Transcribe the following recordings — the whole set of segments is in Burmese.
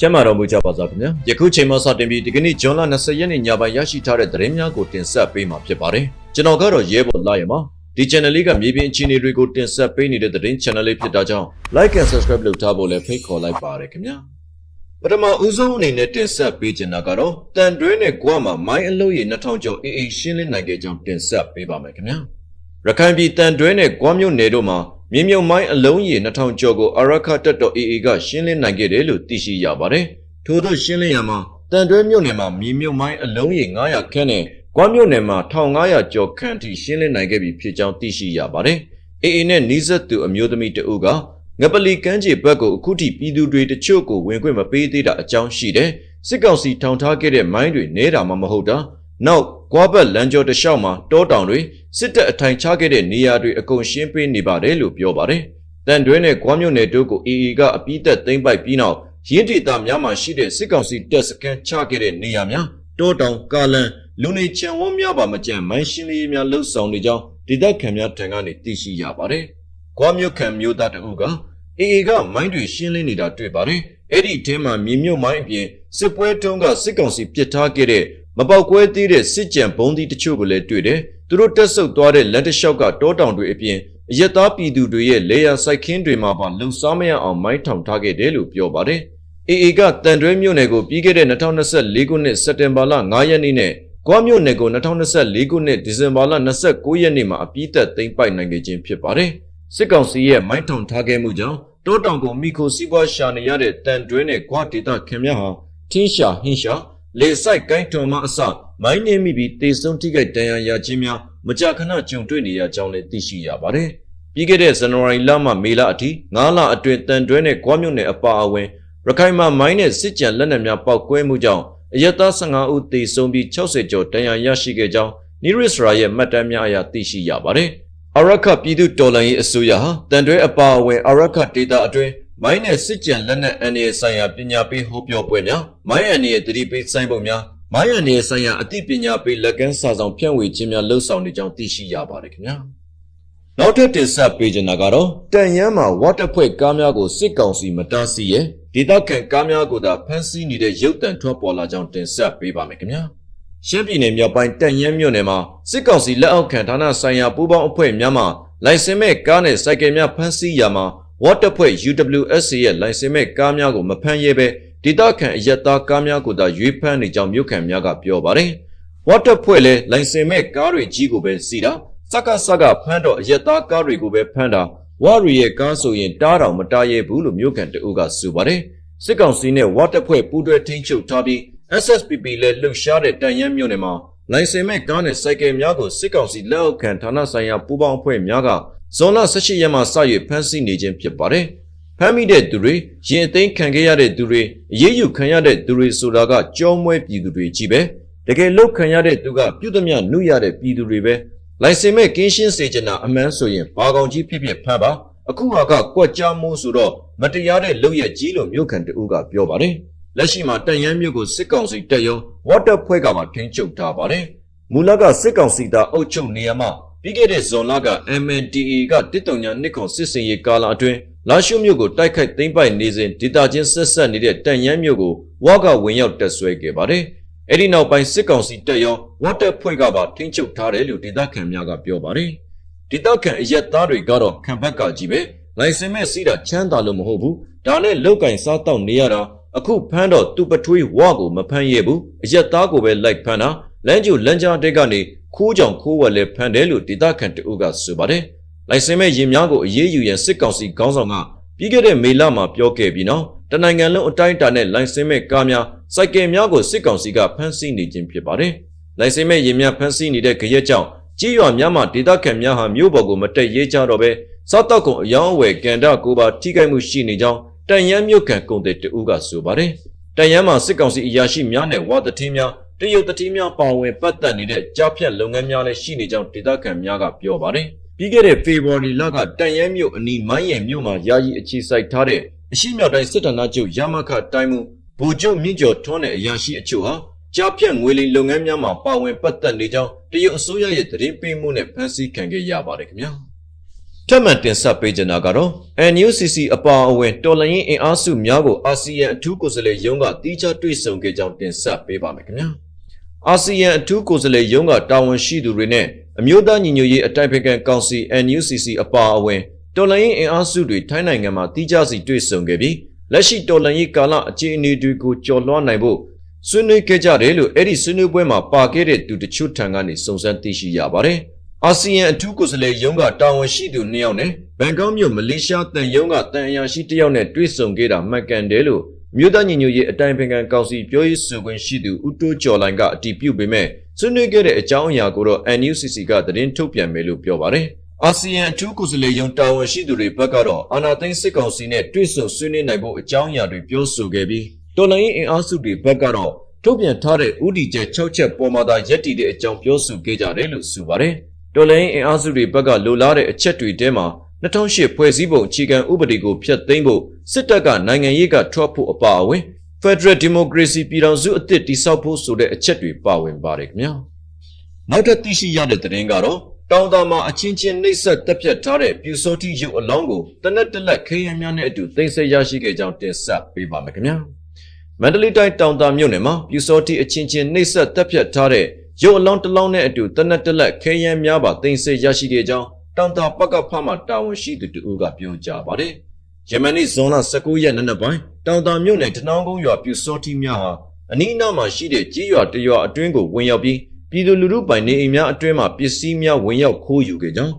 ကျမ်းမာတော်မူကြပါစားခင်ဗျာယခုချိန်မှစတင်ပြီးဒီကနေ့ဇွန်လ20ရက်နေ့ညပိုင်းရရှိထားတဲ့သတင်းများကိုတင်ဆက်ပေးမှာဖြစ်ပါတယ်ကျွန်တော်ကတော့ရဲဘော်လာရမှာဒီ channel လေးကမြေပြင်အခြေအနေတွေကိုတင်ဆက်ပေးနေတဲ့သတင်း channel လေးဖြစ်တာကြောင့် like and subscribe လုပ်ထားဖို့လည်းဖိတ်ခေါ်လိုက်ပါရခင်ဗျာပထမဦးဆုံးအနေနဲ့တင်ဆက်ပေးချင်တာကတော့တန်တွဲနဲ့ကွာမှာမိုင်းအလုံးရ2000ကျော်အေးအေးရှင်းလင်းနိုင်ခဲ့ကြောင်းတင်ဆက်ပေးပါမယ်ခင်ဗျာရခိုင်ပြည်တန်တွဲနဲ့ကွာမြို့နယ်တို့မှာ မြေမြုံမိုင်းအလုံးရ2000ကျော်ကိုအရခတ်တပ်တော် AA ကရှင်းလင်းနိုင်ခဲ့တယ်လို့သိရှိရပါတယ်။ထို့သောရှင်းလင်းရမှာတန်တွဲမြို့နယ်မှာမြေမြုံမိုင်းအလုံးရ900ခန်းနဲ့ကွာမြို့နယ်မှာ1500ကျော်ခန့်ထိရှင်းလင်းနိုင်ခဲ့ပြီဖြစ်ကြောင်းသိရှိရပါတယ်။ AA နဲ့နီးစပ်သူအမျိုးသမီးတဦးကငပလီကမ်းခြေဘက်ကိုအခုထိပြည်သူတွေတချို့ကိုဝင်ခွင့်မပေးသေးတာအကြောင်းရှိတယ်။စစ်ကောင်စီထောင်ထားခဲ့တဲ့မိုင်းတွေနေတာမှမဟုတ်တာ။နောက် ကွာဘက်လမ်းကျော်တစ်လျှောက်မှာတောတောင်တွေစစ်တပ်အထိုင်ချခဲ့တဲ့နေရာတွေအကုန်ရှင်းပေးနေပါတယ်လို့ပြောပါတယ်။တန်တွဲနဲ့ကွာမြို့နယ်တို့ကို AA ကအပိသက်သိမ်းပိုက်ပြီးနောက်ရင်းဒေသများမှာရှိတဲ့စစ်ကောင်စီတပ်စခန်းချခဲ့တဲ့နေရာများတောတောင်ကာလန်လူနေချံဝန်းများပါမကြံမိုင်းရှင်းလင်းရေးများလှုပ်ဆောင်နေကြောင်းဒေသခံများထံကနေသိရှိရပါတယ်။ကွာမြို့ခံမျိုးသားတအုပ်က AA ကမိုင်းတွေရှင်းလင်းနေတာတွေ့ပါတယ်။အဲ့ဒီအထဲမှာမြေမြုပ်မိုင်းအပြင်စစ်ပွဲတုန်းကစစ်ကောင်စီပစ်ထားခဲ့တဲ့ မပေါက်ကွဲသေးတဲ့စစ်ကြံဘုံဒီတချို့ကိုလည်းတွေ့တယ်။သူတို့တက်ဆုပ်သွားတဲ့လက်တလျှောက်ကတောတောင်တွေအပြင်အရက်သားပြည်သူတွေရဲ့လေယာစိုက်ခင်းတွေမှာပါလုံစားမရအောင်မိုင်းထောင်ထားခဲ့တယ်လို့ပြောပါတယ်။ AA ကတန်တွဲမြို့နယ်ကိုပြီးခဲ့တဲ့2024ခုနှစ်စက်တင်ဘာလ9ရက်နေ့နဲ့ကွာမြို့နယ်ကို2024ခုနှစ်ဒီဇင်ဘာလ29ရက်နေ့မှာအပြည့်သက်သိမ်းပိုက်နိုင်ခဲ့ခြင်းဖြစ်ပါတယ်။စစ်ကောင်စီရဲ့မိုင်းထောင်ထားခဲ့မှုကြောင့်တောတောင်ကိုမိခိုစီးပွားရှာနေရတဲ့တန်တွဲနဲ့ကွာဒေတာခင်များဟာထင်းရှာဟင်းရှာ လေဆိုင်ကိုင်းထွန်မှအစမိုင်းနေမိပြီးတေဆုံးထိခိုက်ဒဏ်ရာရခြင်းများမကြာခဏကြုံတွေ့နေရကြောင်းလည်းသိရှိရပါတယ်။ပြီးခဲ့တဲ့ဇန်နဝါရီလမှမေလအထိ9လအတွင်းတန်တွဲနဲ့ကွာမြို့နယ်အပါအဝင်ရခိုင်မှာမိုင်းနဲ့စစ်ကြံလက်နက်များပောက်ကွဲမှုကြောင့်အရက်သား15ဦးသေဆုံးပြီး60ကျော်ဒဏ်ရာရရှိခဲ့ကြောင်းနီရစ်ရာရဲ့မှတ်တမ်းများအရသိရှိရပါတယ်။အရခပြည်သူတော်လှန်ရေးအစိုးရဟာတန်တွဲအပါအဝင်အရခဒေတာအတွင်း မိုင်းနဲ့စစ်ကြံလက်နက်အန်ဒီဆိုင်ရာပညာပေးဟောပြောပွဲများမိုင်းအန်ဒီရဲ့တတိပေးဆိုင်ပုံများမိုင်းအန်ဒီဆိုင်ရာအသိပညာပေးလက်ကမ်းစာဆောင်ဖြန့်ဝေခြင်းများလှုပ်ဆောင်နေကြောင်းသိရှိရပါတယ်ခင်ဗျာ။နောက်ထပ်တင်ဆက်ပေးချင်တာကတော့တန်ရမ်းမှာဝတ်တဖွဲ့ကားများကိုစစ်ကောင်စီမတားဆီးရဲ့ဒေသခံကားများကိုသာဖမ်းဆီးနေတဲ့ရုပ်တံထွက်ပေါ်လာကြောင်းတင်ဆက်ပေးပါမယ်ခင်ဗျာရှမ်းပြည်နယ်မြောက်ပိုင်းတန်ရမ်းမြို့နယ်မှာစစ်ကောင်စီလက်အောက်ခံဌာနဆိုင်ရာပူးပေါင်းအဖွဲ့များမှလိုင်စင်မဲ့ကားနဲ့စိုက်ကယ်များဖမ်းဆီးရာမှာ ဝတ်တဖွဲ့ UWSC ရဲ့လိုင်စင်မဲ့ကားများကိုမဖမ်းရဲပဲဒေသခံအရက်သားကားများကိုသာရွေးဖမ်းနေကြောင်းမြို့ခံများကပြောပါတယ်ဝတ်တဖွဲ့လည်းလိုင်စင်မဲ့ကားတွေကြီးကိုပဲစီတာစက္ကစက္ကဖမ်းတော့အရက်သားကားတွေကိုပဲဖမ်းတာဝါရီရဲ့ကားဆိုရင်တားတောင်မတားရဲဘူးလို့မြို့ခံတအုပ်ကဆိုပါတယ်စစ်ကောင်စီနဲ့ဝတ်တဖွဲ့ပူးတွဲထိန်းချုပ်ထားပြီး SSPP လည်းလှုပ်ရှားတဲ့တန်ရမ်းမြို့နယ်မှာလိုင်စင်မဲ့ကားနဲ့စိုက်ကယ်များကိုစစ်ကောင်စီလက်အောက်ခံဌာနဆိုင်ရာပူးပေါင်းအဖွဲ့များက ဇွန်လ18ရက်မှစ၍ဖမ်းဆီးနေခြင်းဖြစ်ပါတယ်။ဖမ်းမိတဲ့သူတွေရင်အသိမ်းခံခဲ့ရတဲ့သူတွေအရေးယူခံရတဲ့သူတွေဆိုတာကကြောမွဲပြည်သူတွေကြီးပဲ။တကယ်လောက်ခံရတဲ့သူကပြုသမျှနှုတ်ရတဲ့ပြည်သူတွေပဲ။လိုင်စင်မဲ့ကင်းရှင်းစေချင်တာအမှန်ဆိုရင်ဘာကောင်ကြီးဖြစ်ဖြစ်ဖမ်းပါ။အခုဟာကကွက်ကြားမိုးဆိုတော့မတရားတဲ့လုပ်ရကြီးလို့မြို့ခံတဦးကပြောပါတယ်။လက်ရှိမှာတန်ရမ်းမြို့ကိုစစ်ကောင်စီတပ်ရောဝတ်တပ်ဖွဲ့ကမှထိန်းချုပ်ထားပါတယ်။မူလကစစ်ကောင်စီသားအုပ်ချုပ်နေရမှာ ပြီးခဲ့တဲ့ဇွန်လက MNDA ကတစ်တုံညာနှစ်ခွန်စစ်စင်ရေးကာလအတွင်းလာရှုမြို့ကိုတိုက်ခိုက်သိမ်းပိုက်နေစဉ်ဒေတာချင်းဆက်ဆက်နေတဲ့တန်ရမ်းမြို့ကိုဝါကဝင်ရောက်တက်ဆွဲခဲ့ပါတယ်။အဲ့ဒီနောက်ပိုင်းစစ်ကောင်စီတပ်ရောဝတ်တပ်ဖွဲ့ကပါထိန်းချုပ်ထားတယ်လို့ဒေသခံများကပြောပါတယ်။ဒေသခံအရက်သားတွေကတော့ခံဘက်ကကြီးပဲလိုင်စင်မဲ့စီးတာချမ်းသာလို့မဟုတ်ဘူး။ဒါနဲ့လောက်ကင်စားတော့နေရတာအခုဖမ်းတော့သူ့ပထွေးဝါကိုမဖမ်းရဘူး။အရက်သားကိုပဲလိုက်ဖမ်းတာလမ်းကျူလမ်းကြားတက်ကနေ ခိုးကြောင်ခိုးဝက်လဲဖမ်းတယ်လို့ဒေသခံတအုပ်ကဆိုပါတယ်။လိုင်စင်မဲ့ရင်များကိုအရေးယူရန်စစ်ကောင်စီခေါင်းဆောင်ကပြီးခဲ့တဲ့မေလမှာပြောခဲ့ပြီးနောက်တနိုင်ငံလုံးအတိုင်းအတာနဲ့လိုင်စင်မဲ့ကားများစိုက်ကယ်များကိုစစ်ကောင်စီကဖမ်းဆီးနေခြင်းဖြစ်ပါတယ်။လိုင်စင်မဲ့ရင်များဖမ်းဆီးနေတဲ့ကြရက်ကြောင့်ကြေးရွာများမှာဒေသခံများဟာမြို့ပေါ်ကိုမတက်ရဲကြတော့ပဲစားတောက်ကုန်အယောင်းအဝယ်ကန်တာကိုပါထိခိုက်မှုရှိနေကြောင်းတန်ရမ်းမြို့ခံကုန်တဲ့တအုပ်ကဆိုပါတယ်။တန်ရမ်းမှာစစ်ကောင်စီအရာရှိများနဲ့ဝါသတိများ တရုတ်တတိများပါဝင်ပတ်သက်နေတဲ့ကြားဖြတ်လုပ်ငန်းများလည်းရှိနေကြောင်းဒေသခံများကပြောပါတယ်။ပြီးခဲ့တဲ့ဖေဖော်ဝါရီလကတန်ရမ်းမြို့အနီးမိုင်းရံမြို့မှာယာယီအခြေစိုက်ထားတဲ့အရှိမြောက်တိုင်းစစ်တပ်နာချုပ်ရမခတိုင်းမှုဗိုလ်ချုပ်မြင့်ကျော်ထွန်းတဲ့အရာရှိအချို့ဟာကြားဖြတ်ငွေလိမ်လုပ်ငန်းများမှာပါဝင်ပတ်သက်နေကြောင်းတရုတ်အစိုးရရဲ့သတင်းပေးမှုနဲ့ဖမ်းဆီးခံခဲ့ရပါတယ်ခင်ဗျာ။ထပ်မံတင်ဆက်ပေးကြတာကတော့ NUCC အပါအဝင်တော်လှန်ရေးအင်အားစုများကိုအာဆီယံအထူးကိုယ်စားလှယ်ရုံးကတီးခြားတွေ့ဆုံခဲ့ကြောင်းတင်ဆက်ပေးပါမယ်ခင်ဗျာ အာဆီယံအထူးကိုယ်စားလှယ်ရုံးကတာဝန်ရှိသူတွေနဲ့အမျိုးသားညီညွတ်ရေးအတိုက်ဖက်ကန်ကောင်စီ NUCC အပါအဝင်တော်လှန်ရေးအင်အားစုတွေထိုင်းနိုင်ငံမှာတီးခြားစီတွေ့ဆုံခဲ့ပြီးလက်ရှိတော်လှန်ရေးကာလအခြေအနေတွေကိုကျော်လွှားနိုင်ဖို့ဆွေးနွေးခဲ့ကြတယ်လို့အဲ့ဒီဆွေးနွေးပွဲမှာပါခဲ့တဲ့သူတချို့ထံကနေစုံစမ်းသိရှိရပါတယ်။အာဆီယံအထူးကိုယ်စားလှယ်ရုံးကတာဝန်ရှိသူနှစ်ယောက်နဲ့ဘန်ကောက်မြို့မလေးရှားတန်ရုံးကတန်အရာရှိတစ်ယောက်နဲ့တွေ့ဆုံခဲ့တာမှတ်ကန်တယ်လို့ မြို့သားညီညွတ်ရေးအတိုင်းပင်ခံကောင်စီပြောရေးဆိုခွင့်ရှိသူဦးတိုးကျော်လိုင်ကအတည်ပြုပေမဲ့ဆွေးနွေးခဲ့တဲ့အကြောင်းအရာကိုတော့ NUCC ကသတင်းထုတ်ပြန်မယ်လို့ပြောပါတယ်။အာဆီယံအထူးကိုယ်စားလှယ်ရုံးတာဝန်ရှိသူတွေဘက်ကတော့အာနာသိန်းစစ်ကောင်စီနဲ့တွေ့ဆုံဆွေးနွေးနိုင်ဖို့အကြောင်းအရာတွေပြောဆိုခဲ့ပြီးတော်လိုင်းအင်အားစုတွေဘက်ကတော့ထုတ်ပြန်ထားတဲ့ဥတီချက်6ချက်ပေါ်မှာသာယက်တည်တဲ့အကြောင်းပြောဆိုခဲ့ကြတယ်လို့ဆိုပါတယ်။တော်လိုင်းအင်အားစုတွေဘက်ကလိုလားတဲ့အချက်တွေထဲမှာ 2008ဖွဲ့စည်းပုံအခြေခံဥပဒေကိုဖျက်သိမ်းဖို့စစ်တပ်ကနိုင်ငံရေးကထွက်ဖို့အပါအဝင် Federal Democracy ပြည်ထောင်စုအသစ်တည်ဆောက်ဖို့ဆိုတဲ့အချက်တွေပါဝင်ပါတယ်ခင်ဗျာ။နောက်ထပ်သိရှိရတဲ့သတင်းကတော့တောင်တာမှာအချင်းချင်းနှိပ်စက်တက်ပြတ်ထားတဲ့ပြူစောတိရုပ်အလောင်းကိုတနက်တလက်ခေယံများနဲ့အတူသိမ်းဆည်းရရှိခဲ့ကြောင်းတင်ဆက်ပေးပါမယ်ခင်ဗျာ။မန္တလေးတိုင်းတောင်တာမြို့နယ်မှာပြူစောတိအချင်းချင်းနှိပ်စက်တက်ပြတ်ထားတဲ့ရုပ်အလောင်းတစ်လောင်းနဲ့အတူတနက်တလက်ခေယံများပါသိမ်းဆည်းရရှိခဲ့ကြောင်း တောင်တာပကဖမှတာဝန်ရှိသူတူကပြောကြားပါတယ်။ယမန်နေ့ဇွန်လ19ရက်နေ့နက်ပိုင်းတောင်တာမြို့နယ်တနောင်းကုန်းရွာပြူစောတိများဟာအနီးအနားမှာရှိတဲ့ကြေးရွာတရွာအတွင်းကိုဝင်ရောက်ပြီးပြည်သူလူထုပိုင်နေအိမ်များအတွင်းမှာပစ္စည်းများဝင်ရောက်ခိုးယူခဲ့ကြောင်း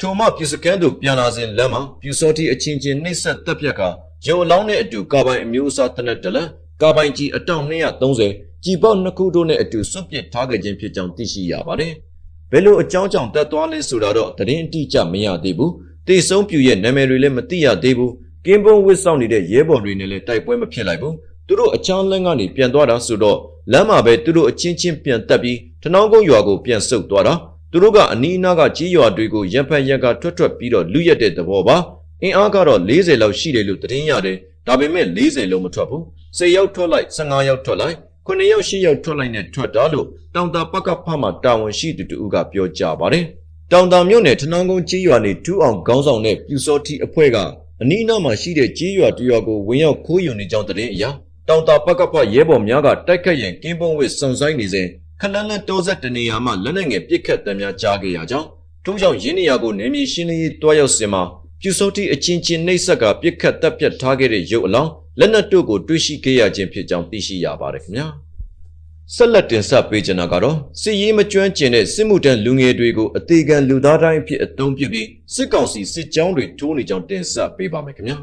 ထိုမှပြည်စကန်တို့ပြန်လာစဉ်လမ်းမှာပြူစောတိအချင်းချင်းနှိပ်စက်တပ်ပြက်ကရုံအလောင်းနဲ့အတူကာပိုင်အမျိုးအစားတနက်တလက်ကာပိုင်ကြီးအတောင်230ကြီးပေါက်နှစ်ခုတို့နဲ့အတူစွန့်ပစ်ထားခဲ့ခြင်းဖြစ်ကြောင်းသိရှိရပါတယ်။ ဘယ်လိုအကြောင်းကြောင့်တက်သွားလဲဆိုတာတော့သတင်းအတိအကျမရသေးဘူး။တေဆုံးပြူရဲ့နာမည်တွေလည်းမသိရသေးဘူး။ကင်းပုံဝစ်ဆောင်နေတဲ့ရဲဘော်တွေနဲ့လည်းတိုက်ပွဲမဖြစ်လိုက်ဘူး။သူတို့အချောင်းလန်းကနေပြန်သွားတာဆိုတော့လမ်းမှာပဲသူတို့အချင်းချင်းပြန်တက်ပြီးထနောင်းကုန်းရွာကိုပြန်ဆုတ်သွားတာသူတို့ကအနီးအနားကကြီးရွာတွေကိုရံဖက်ရံကထွက်ထွက်ပြီးတော့လူရက်တဲ့သဘောပါအင်အားကတော့40လောက်ရှိတယ်လို့သတင်းရတယ်ဒါပေမဲ့40လုံးမထွက်ဘူး10ရောက်ထွက်လိုက်15ရောက်ထွက်လိုက် 9ရောက်10ရောက်ထွက်လိုက်နဲ့ထွက်တာလို့တောင်တာပကဖမှတာဝန်ရှိသူတူကပြောကြပါတယ်တောင်တာမြို့နယ်ထနောင်းကုန်းကြီးရွာနေထူးအောင်ခေါင်းဆောင်တဲ့ပြူစောတိအဖွဲ့ကအနီးအနားမှာရှိတဲ့ကြီးရွာတရွာကိုဝင်ရောက်ခိုးယူနေကြောင်းသတင်းအရတောင်တာပကဖရဲဘော်များကတိုက်ခတ်ရင်ကင်းပုံးဝစ်စုံဆိုင်နေစဉ်ခလန်းလန်းတောဆက်တနေရာမှလက်နက်ငယ်ပစ်ခတ်တမ်းများကြားခဲ့ရကြောင်းထို့ကြောင့်ရင်းနေရာကိုနေမြေရှင်းလင်းရေးတွားရောက်စင်မှာပြူစောတိအချင်းချင်းနှိပ်ဆက်ကပစ်ခတ်တပ်ပြတ်ထားခဲ့တဲ့ရုပ်အလောင်း လက်နက်တို့ကိုတွေ့ရှိခဲ့ရခြင်းဖြစ်ကြောင်းသိရှိရပါတယ်ခင်ဗျာဆက်လက်တင်ဆက်ပေးချင်တာကတော့စစ်ရေးမကျွမ်းကျင်တဲ့စစ်မှုတန်းလူငယ်တွေကိုအသေးခံလူသားတိုင်းအဖြစ်အသုံးပြုပြီးစစ်ကောင်စီစစ်ကြောင်းတွေထိုးနေကြောင်းတင်ဆက်ပေးပါမယ်ခင်ဗျာ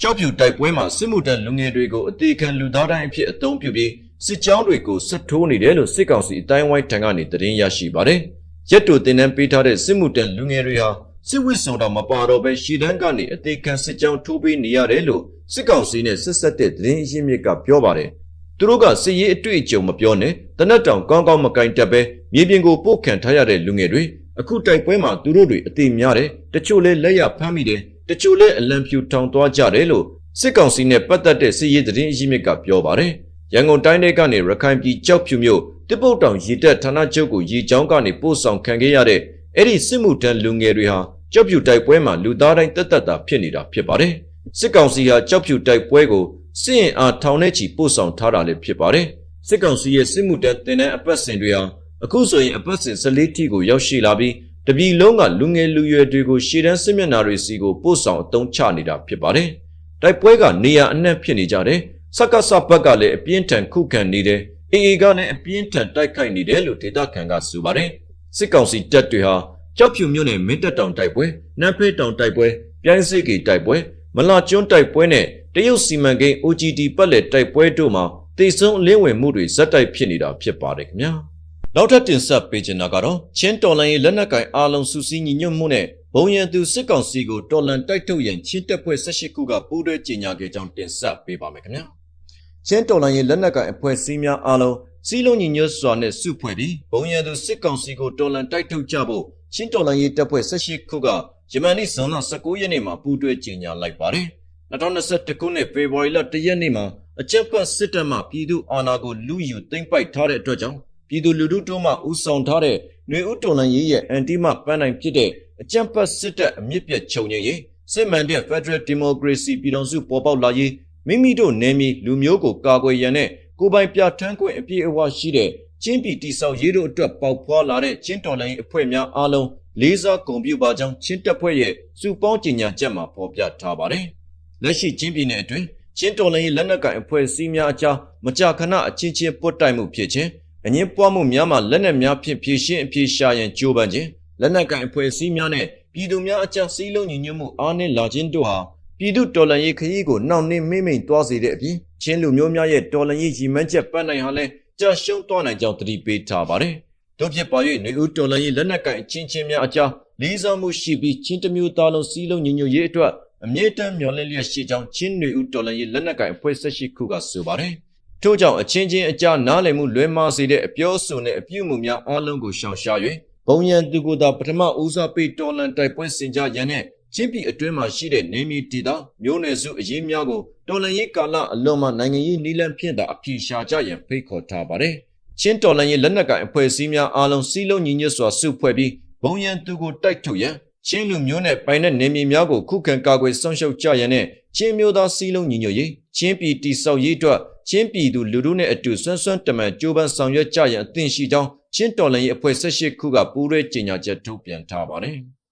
ကြောက်ဖြူတိုက်ပွဲမှာစစ်မှုတန်းလူငယ်တွေကိုအသေးခံလူသားတိုင်းအဖြစ်အသုံးပြုပြီးစစ်ကြောင်းတွေကိုဆက်ထိုးနေတယ်လို့စစ်ကောင်စီအတိုင်းဝိုင်းထံကနေသတင်းရရှိပါတယ်။ရက်တိုတင်နန်းပေးထားတဲ့စစ်မှုတန်းလူငယ်တွေဟာ စစ်ဝစ်ဆောင်တော်မပါတော့ပဲရှီတန်းကနေအသေးခံစစ်ကြောင်းထိုးပေးနေရတယ်လို့စစ်ကောင်စီနဲ့ဆက်ဆက်တဲ့သတင်းအရင်းမြစ်ကပြောပါတယ်။သူတို့ကစစ်ရေးအတွေ့အကြုံမပြောနဲ့တနတ်တောင်ကောင်းကောင်းမကင်တက်ပဲမြေပြင်ကိုပို့ခံထားရတဲ့လူငယ်တွေအခုတိုက်ပွဲမှာသူတို့တွေအသေးများတယ်တချို့လဲလက်ရဖမ်းမိတယ်တချို့လဲအလံဖြူထောင်သွားကြတယ်လို့စစ်ကောင်စီနဲ့ပတ်သက်တဲ့စစ်ရေးသတင်းအရင်းမြစ်ကပြောပါတယ်။ရန်ကုန်တိုင်းထဲကနေရခိုင်ပြည်ကြောက်ဖြူမြို့တစ်ပုတ်တောင်ရေတက်ဌာနချုပ်ကိုရေချောင်းကနေပို့ဆောင်ခံခဲ့ရတဲ့အဲ့ဒီစစ်မှုထမ်းလူငယ်တွေဟာ ကြောက်ဖြူတိုက်ပွဲမှာလူသားတိုင်းတက်တက်တာဖြစ်နေတာဖြစ်ပါတယ်။စစ်ကောင်စီဟာကြောက်ဖြူတိုက်ပွဲကိုစစ်ရင်အားထောင်ထဲချီပို့ဆောင်ထားတာလည်းဖြစ်ပါတယ်။စစ်ကောင်စီရဲ့စစ်မှုထမ်းတင်တဲ့အပတ်စဉ်တွေဟာအခုဆိုရင်အပတ်စဉ်14ထိကိုရောက်ရှိလာပြီးတပြည်လုံးကလူငယ်လူရွယ်တွေကိုရှေ့တန်းစစ်မျက်နှာတွေစီကိုပို့ဆောင်အသုံးချနေတာဖြစ်ပါတယ်။တိုက်ပွဲကနေရာအနှံ့ဖြစ်နေကြတယ်။စက္ကစဘက်ကလည်းအပြင်းထန်ခုခံနေတယ်။အေအေကလည်းအပြင်းထန်တိုက်ခိုက်နေတယ်လို့ဒေတာခန်ကဆိုပါတယ်။စစ်ကောင်စီတပ်တွေဟာ ကြောက်ဖြူမြို့နယ်မင်းတပ်တောင်တိုက်ပွဲ၊နန်းဖေးတောင်တိုက်ပွဲ၊ပြိုင်းစိတ်ကြီးတိုက်ပွဲ၊မလာကျွန်းတိုက်ပွဲနဲ့တရုတ်စီမံကိန်း OGD ပတ်လက်တိုက်ပွဲတို့မှာတေဆုံးအလင်းဝင်မှုတွေဇက်တိုက်ဖြစ်နေတာဖြစ်ပါတယ်ခင်ဗျာ။နောက်ထပ်တင်ဆက်ပေးချင်တာကတော့ချင်းတော်လန်ရေးလက်နက်ကင်အားလုံးစုစည်းညီညွတ်မှုနဲ့ဘုံရန်သူစစ်ကောင်စီကိုတော်လန်တိုက်ထုတ်ရန်ချင်းတပ်ဖွဲ့18ခုကပူးတွဲကြေညာခဲ့ကြောင်းတင်ဆက်ပေးပါမယ်ခင်ဗျာ။ချင်းတော်လန်ရေးလက်နက်ကင်အဖွဲ့အစည်းများအားလုံးစီလုံးညီညွတ်စွာနဲ့စုဖွဲ့ပြီးဘုံရန်သူစစ်ကောင်စီကိုတော်လန်တိုက်ထုတ်ကြဖို့ ချင်းတော်လန်ရေးတပ်ဖွဲ့18ခုကယမန်နေ့ဇွန်လ19ရက်နေ့မှာပူးတွဲကြေညာလိုက်ပါတယ်။2021ခုနှစ်ဖေဖော်ဝါရီလ1ရက်နေ့မှာအကြက်ဖက်စစ်တပ်မှပြည်သူအာဏာကိုလူယူသိမ်းပိုက်ထားတဲ့အတွက်ကြောင့်ပြည်သူလူထုတို့မှဥဆောင်ထားတဲ့ຫນွေဥတော်လန်ရေးရဲ့အန်တီမပန်းနိုင်ဖြစ်တဲ့အကြံဖတ်စစ်တပ်အမြင့်ပြတ်ချုပ်ငြိမ်းရေးစစ်မှန်တဲ့ Federal Democracy ပြည်ထောင်စုပေါ်ပေါက်လာရေးမိမိတို့နယ်မြေလူမျိုးကိုကာကွယ်ရန်နဲ့ကိုယ်ပိုင်ပြဋ္ဌာန်းခွင့်အပြည့်အဝရှိတဲ့ ချင်းပြည်တိဆောက်ရေးတို့အတွက်ပေါက်ဖွာလာတဲ့ချင်းတော်လှန်ရေးအဖွဲ့များအားလုံးလေးစားဂုဏ်ပြုပါကြောင်းချင်းတပ်ဖွဲ့ရဲ့စုပေါင်းကြေညာချက်မှာဖော်ပြထားပါတယ်။လက်ရှိချင်းပြည်နယ်အတွင်းချင်းတော်လှန်ရေးလက်နက်ကိုင်အဖွဲ့အစည်းများအကြားမကြာခဏအချင်းချင်းပွတ်တိုက်မှုဖြစ်ခြင်းအငင်းပွားမှုများမှာလက်နက်များဖြင့်ဖြည့်ရှင်းအပြေရှာရန်ကြိုးပမ်းခြင်းလက်နက်ကိုင်အဖွဲ့အစည်းများနဲ့ပြည်သူများအကြားစည်းလုံးညီညွတ်မှုအားနည်းလာခြင်းတို့ဟာပြည်သူတော်လှန်ရေးခရီးကိုနှောင့်နှေးမိမ့်မိန်သွားစေတဲ့အပြင်ချင်းလူမျိုးများရဲ့တော်လှန်ရေးရည်မှန်းချက်ပန်းနိုင်ဟာလည်း ကြာရှုံးသွားနိုင်ကြောင်းသတိပေးထားပါတယ်။တို့ဖြစ်ပါ၍နေဦးတော်လှန်ရေးလက်နက်ကိုင်အချင်းချင်းများအကြားလေးစားမှုရှိပြီးချင်းတစ်မျိုးသားလုံးစည်းလုံးညီညွတ်ရေးအတွက်အမြဲတမ်းမျှော်လင့်လျက်ရှိကြောင်းချင်းနေဦးတော်လှန်ရေးလက်နက်ကိုင်အဖွဲ့ဆက်ရှိခုကဆိုပါတယ်။ထို့ကြောင့်အချင်းချင်းအကြားနားလည်မှုလွဲမှားစေတဲ့အပြောဆိုနဲ့အပြုအမူများအလုံးကိုရှောင်ရှား၍ဘုံရန်သူကိုယ်သာပထမဦးစားပေးတော်လှန်တိုက်ပွဲစင်ကြရန်နဲ့ ချင်းပြည်အတွင်းမှာရှိတဲ့နေမီတီတာမျိုးနယ်စုအရေးများကိုတော်လှန်ရေးကာလအလွန်မှနိုင်ငံရေးနီလန်ဖြင့်သာအပြေရှားကြရန်ဖိတ်ခေါ်ထားပါတယ်။ချင်းတော်လှန်ရေးလက်နက်ကိုင်အဖွဲ့အစည်းများအားလုံးစည်းလုံးညီညွတ်စွာစုဖွဲ့ပြီးဘုံရန်သူကိုတိုက်ထုတ်ရန်ချင်းလူမျိုးနဲ့ပိုင်တဲ့နေမီများကိုခုခံကာကွယ်ဆောင်ရှုပ်ကြရန်နဲ့ချင်းမျိုးသားစည်းလုံးညီညွတ်ရေးချင်းပြည်တိဆောက်ရေးအတွက်ချင်းပြည်သူလူထုနဲ့အတူဆွမ်းဆွမ်းတမန်ကြိုးပမ်းဆောင်ရွက်ကြရန်အသင့်ရှိကြောင်းချင်းတော်လှန်ရေးအဖွဲ့၁၈ခုကပူးရဲကြေညာချက်ထုတ်ပြန်ထားပါတယ်။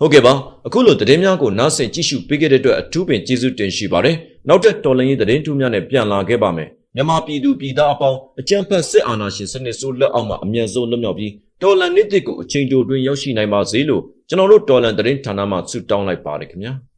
ဟုတ်ကဲ့ပါအခုလိုသတင်းများကိုနားဆင်ကြည့်ရှုပေးခဲ့တဲ့အတွက်အထူးပင်ကျေးဇူးတင်ရှိပါတယ်။နောက်ထပ်တော်လှန်ရေးသတင်းထူးများနဲ့ပြန်လာခဲ့ပါမယ်။မြန်မာပြည်သူပြည်သားအပေါင်းအကြံဖတ်စစ်အာဏာရှင်စနစ်ဆိုးလက်အောက်မှာအမြန်ဆုံးလွတ်မြောက်ပြီးတော်လှန်နေ့တစ်ကိုအချိန်တိုတွင်ရောက်ရှိနိုင်ပါစေလို့ကျွန်တော်တို့တော်လှန်သတင်းဌာနမှဆုတောင်းလိုက်ပါတယ်ခင်ဗျာ။